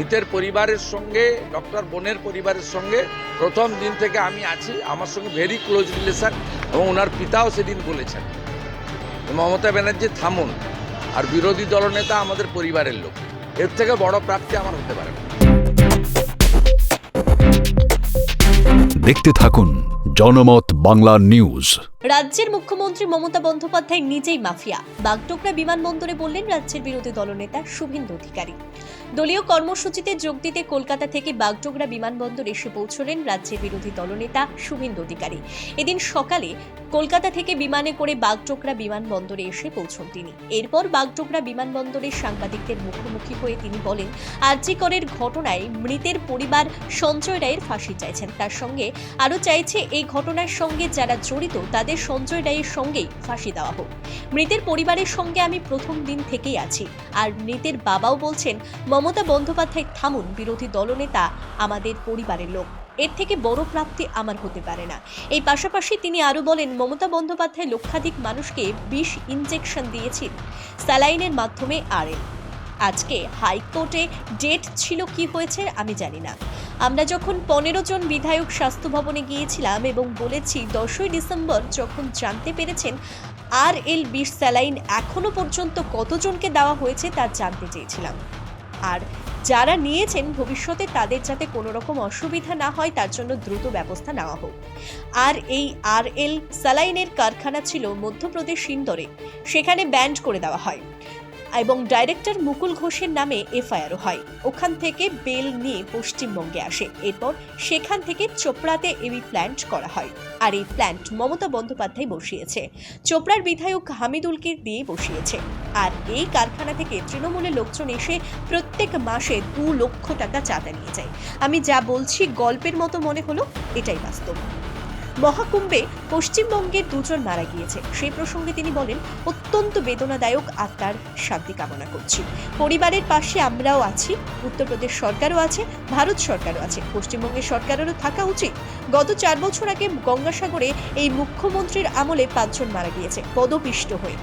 মৃতের পরিবারের সঙ্গে, ডক্টর বোনের পরিবারের সঙ্গে প্রথম দিন থেকে আমি আছি। আমার সঙ্গে ভেরি ক্লোজ রিলেশন এবং ওনার পিতাও সেদিন বলেছেন। মমতা ব্যানার্জি থামুন, আর বিরোধী দলনেতা আমাদের পরিবারের লোক। এর থেকে বড় প্রাপ্তি আমার হতে পারে দেখতে থাকুন জনমত বাংলা নিউজ। রাজ্যের মুখ্যমন্ত্রী মমতা বন্দ্যোপাধ্যায় নিজেই মাফিয়া। বাগডোকরা বিমানবন্দরে বললেন, রাজ্যের বিরোধী দলনেতা শুভেন্দু অধিকারী। দলীয় কর্মসূচিতে যোগ দিতে কলকাতা থেকে বাগডোগরা বিমানবন্দর এসে পৌঁছলেন রাজ্যের বিরোধী দলনেতা শুভেন্দু অধিকারী। এদিন সকালে কলকাতা থেকে বিমানে করে বাগডোগরা বিমানবন্দরে এসে পৌঁছন তিনি। এরপর বাগডোগরা বিমানবন্দরে সাংবাদিকদের মুখোমুখি হয়ে তিনি বলেন আরজিকরের ঘটনায় মৃতের পরিবার সঞ্জয় রায়ের ফাঁসি চাইছেন। তার সঙ্গে আরও চাইছে, এই ঘটনার সঙ্গে যারা জড়িত, তাদের সঞ্জয় রায়ের সঙ্গেই ফাঁসি দেওয়া হোক। মৃতের পরিবারের সঙ্গে আমি প্রথম দিন থেকেই আছি। আর মৃতের বাবাও বলছেন, মমতা বন্দ্যোপাধ্যায় থামুন, বিরোধী দলনেতা আমাদের পরিবারের লোক। এর থেকে বড় প্রাপ্তি আমার হতে পারে না। এই পাশাপাশি তিনি আরও বলেন, মমতা বন্দ্যোপাধ্যায় লক্ষাধিক মানুষকে বিষ ইনজেকশন দিয়েছেন, স্যালাইনের মাধ্যমে আরএল আজকে হাইকোর্টে ডেট ছিল কি হয়েছে আমি জানি না। আমরা যখন পনেরো জন বিধায়ক স্বাস্থ্য ভবনে গিয়েছিলাম এবং বলেছি দশই ডিসেম্বর যখন জানতে পেরেছেন আর এল বিষ স্যালাইন এখনও পর্যন্ত কতজনকে দেওয়া হয়েছে তা জানতে চেয়েছিলাম। আর যারা নিয়েছেন ভবিষ্যতে তাদের যাতে কোনো রকম অসুবিধা না হয় তার জন্য দ্রুত ব্যবস্থা নেওয়া হোক। আর এই আর এল স্যালাইনের কারখানা ছিল মধ্যপ্রদেশ ইন্দোরে। সেখানে ব্যান্ড করে দেওয়া হয়। এবং ডাইরেক্টর মুকুল ঘোষের নামে এফআইআরও হয়। ওখান থেকে বেল নিয়ে পশ্চিমবঙ্গে আসে। এরপর সেখান থেকে চোপড়াতে এই প্ল্যান্ট করা হয়। আর এই প্ল্যান্ট মমতা বন্দ্যোপাধ্যায় বসিয়েছে। চোপড়ার বিধায়ক হামিদুলকে দিয়ে বসিয়েছে। আর এই কারখানা থেকে তৃণমূলের লোকজন এসে প্রত্যেক মাসে দু লক্ষ টাকা চাঁদা নিয়ে যায়। আমি যা বলছি গল্পের মতো মনে হলো, এটাই বাস্তব। মহাকুম্ভে পশ্চিমবঙ্গের দুজন মারা গিয়েছে। সেই প্রসঙ্গে তিনি বলেন, অত্যন্ত বেদনাদায়ক আত্মার শান্তি কামনা করছি। পরিবারের পাশে আমরাও আছি, উত্তরপ্রদেশ সরকারও আছে, ভারত সরকারও আছে। পশ্চিমবঙ্গের সরকারেরও থাকা উচিত। গত চার বছর আগে গঙ্গাসাগরে এই মুখ্যমন্ত্রীর আমলে পাঁচজন মারা গিয়েছে, পদপিষ্ট হয়ে।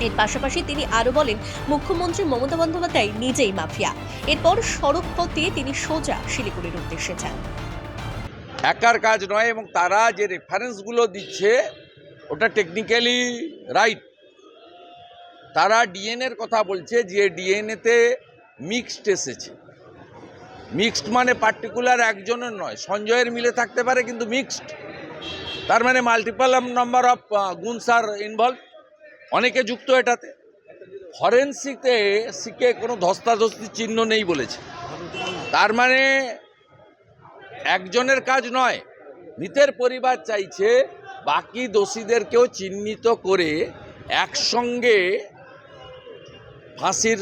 এর পাশাপাশি তিনি আরও বলেন, মুখ্যমন্ত্রী মমতা বন্দ্যোপাধ্যায় নিজেই মাফিয়া। এরপর সড়ক পথ দিয়ে তিনি সোজা শিলিগুড়ির উদ্দেশ্যে যান। একার কাজ নয় এবং তারা যে রেফারেন্সগুলো দিচ্ছে, ওটা টেকনিক্যালি রাইট তারা ডিএনএর কথা বলছে, যে ডিএনএতে মিক্সড এসেছে। মিক্সড মানে পার্টিকুলার একজনের নয়, সঞ্জয়ের মিলে থাকতে পারে, কিন্তু মিক্সড তার মানে মাল্টিপল নাম্বার অফ গুণস আর ইনভলভ অনেকে যুক্ত এটাতে। ফরেন্সিকতে সিকে কোনো ধস্তাধস্তির চিহ্ন নেই বলেছে। তার মানে একজনের কাজ নয়, মৃতের পরিবার চাইছে বাকি দোষীদেরকেও চিহ্নিত করে একসঙ্গে ফাঁসির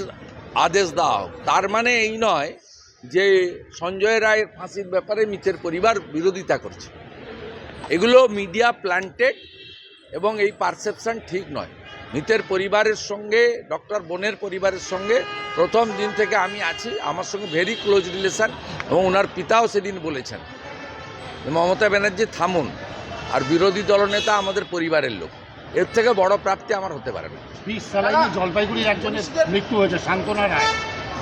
আদেশ দেওয়া তার মানে এই নয় যে সঞ্জয় রায়ের ফাঁসির ব্যাপারে মৃতের পরিবার বিরোধিতা করছে। এগুলো মিডিয়া প্ল্যান্টেড এবং এই পারসেপশন ঠিক নয়। মৃতের পরিবারের সঙ্গে, ডক্টর বোনের পরিবারের সঙ্গে প্রথম দিন থেকে আমি আছি আমার সঙ্গে ভেরি ক্লোজ রিলেশন এবং ওনার পিতাও সেদিন বলেছেন মমতা ব্যানার্জি থামুন আর বিরোধী দলনেতা আমাদের পরিবারের লোক। এর থেকে বড় প্রাপ্তি আমার হতে পারে না। বিষ স্যালাইনে জলপাইগুড়ির একজনের মৃত্যু হয়েছে সান্ত্বনা রায়।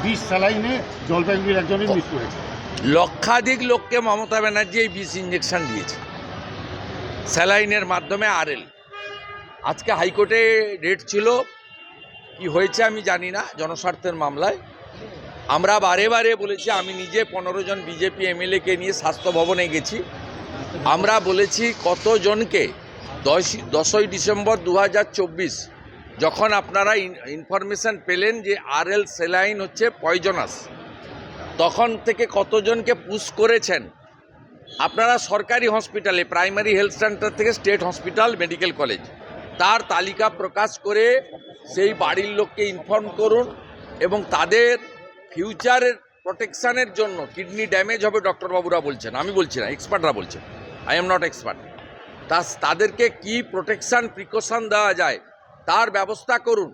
বিষ স্যালাইনে জলপাইগুড়ির একজনের মৃত্যু হয়েছে। লক্ষাধিক লোককে মমতা ব্যানার্জি এই বিষ ইঞ্জেকশন দিয়েছে। স্যালাইনের মাধ্যমে আরএল। আজকে হাইকোর্টে ডেট ছিল কি হয়েছে আমি জানি না, জনস্বার্থের মামলায়। আমরা বারে বারে বলেছি, আমি নিজে পনেরো জন বিজেপি এমএলএকে নিয়ে স্বাস্থ্য ভবনে গেছি। আমরা বলেছি কতজনকে? দশ, দশই ডিসেম্বর দু হাজার চব্বিশ, যখন আপনারা ইনফরমেশন পেলেন যে আর এল সেলাইন হচ্ছে পয়জনাস, তখন থেকে কতজনকে পুশ করেছেন? আপনারা সরকারি হসপিটালে, প্রাইমারি হেলথ সেন্টার থেকে স্টেট হসপিটাল, মেডিকেল কলেজ। তার তালিকা প্রকাশ করে সেই বাড়ির লোককে ইনফর্ম করুন এবং তাদের ফিউচারের প্রোটেকশানের জন্য কিডনি ড্যামেজ হবে ডক্টরবাবুরা বলছেন, আমি বলছি না এক্সপার্টরা বলছেন আই এম নট এক্সপার্ট তা তাদেরকে কি প্রোটেকশান প্রিকশন দেওয়া যায়, তার ব্যবস্থা করুন।